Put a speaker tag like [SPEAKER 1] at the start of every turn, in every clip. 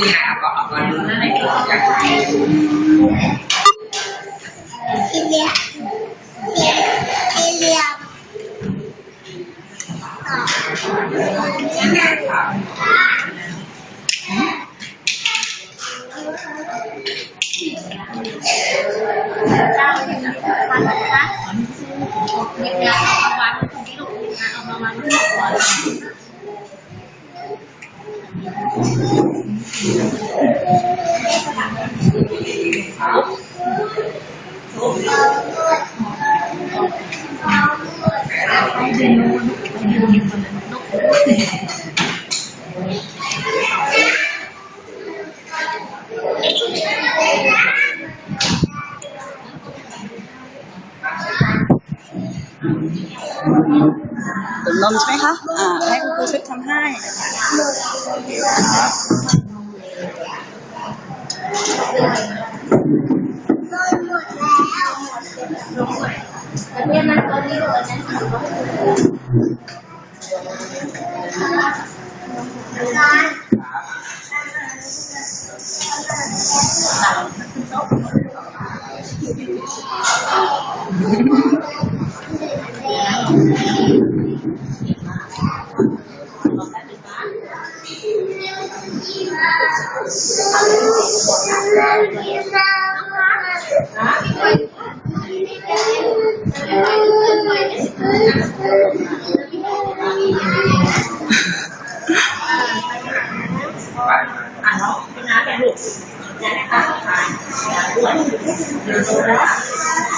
[SPEAKER 1] นี่ไงเอาก่อน เอ นดูนะอยาก
[SPEAKER 2] ทีเรียทีเรีย
[SPEAKER 3] ดื่มนมใช่ไหมคะอ่าให้คุณครูช่วยทำให้นะคะ
[SPEAKER 2] โดนหมดแล้วเนี่ยมันตอนนี้ตัวนั้นร้าน
[SPEAKER 1] อะเนาะ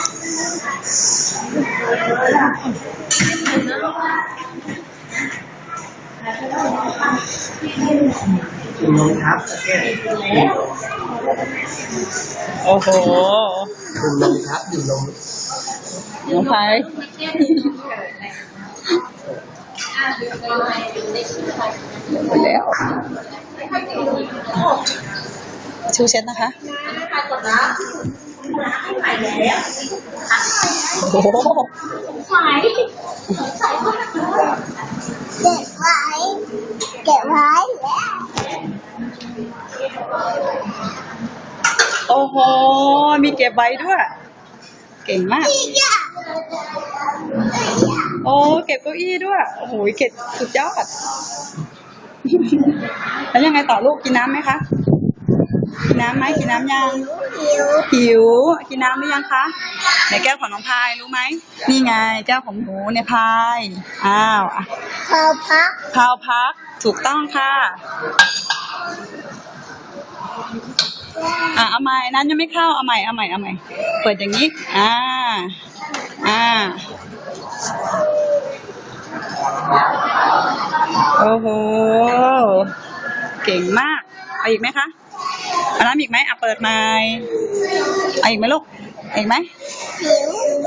[SPEAKER 1] เป็นน้ำแกลูกเนี่ยนะคะทานด้วยเดี๋ยวดูนะ
[SPEAKER 4] คุณลงครับแก้
[SPEAKER 3] โอ้โห
[SPEAKER 4] คุณลงครับอยู่ลง
[SPEAKER 3] น้องพายไปแล้ว ชูเช็ดนะคะ โอ้โห
[SPEAKER 2] เก็บไว้เก็บไว้แล้ว
[SPEAKER 3] โอ้โห มีเก็บไว้ด้วย เก่งมาก โอ้เก็บเก้าอี้ด้วย โอ้โห เก็บสุดยอด แล้วยังไงต่อลูกกินน้ำไหมคะ กินน้ำไหมกินน้ำยัง
[SPEAKER 2] หิว
[SPEAKER 3] หิว กินน้ำหรือยังคะในแก้วของน้องพายรู้ไหมนี่ไงแก้วของหนูในพายอ้าวอะ
[SPEAKER 2] พอพัก
[SPEAKER 3] พาวพักถูกต้องค่ะอะเอาใหม่นั้นยังไม่เข้าเอาใหม่เอาใหม่เอาใหม่เปิดอย่างนี้อ่าอ่าโอ้โห เก่งมาก เอาอีกไหมคะ เอาน้ำอีกไหมอะเปิดใหม่เอาอีกไหมลูกเอาอีกไหม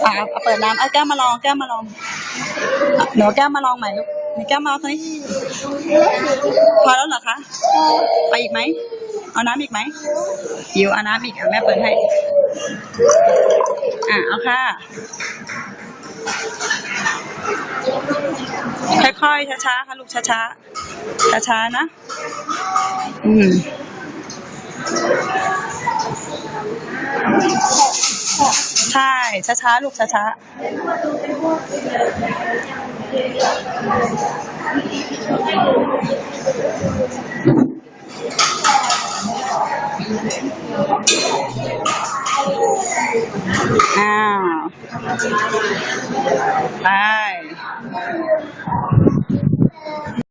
[SPEAKER 3] อะเอาเอาเปิดน้ำเอาแก้วมาลองแก้วมาลองอะหนูเอาแก้วมาลองใหม่ลูกมีแก้วมาลองตรงนี้พอแล้วเหรอคะไปอีกไหมเอาน้ำอีกไหมหิวเอาน้ำอีกอะแม่เปิดให้อะเอาค่ะ ค่อยๆช้าๆค่ะลูกช้าๆช้าๆนะ อืม ใช่ ช้าๆ ลูกช้าๆ อ้าว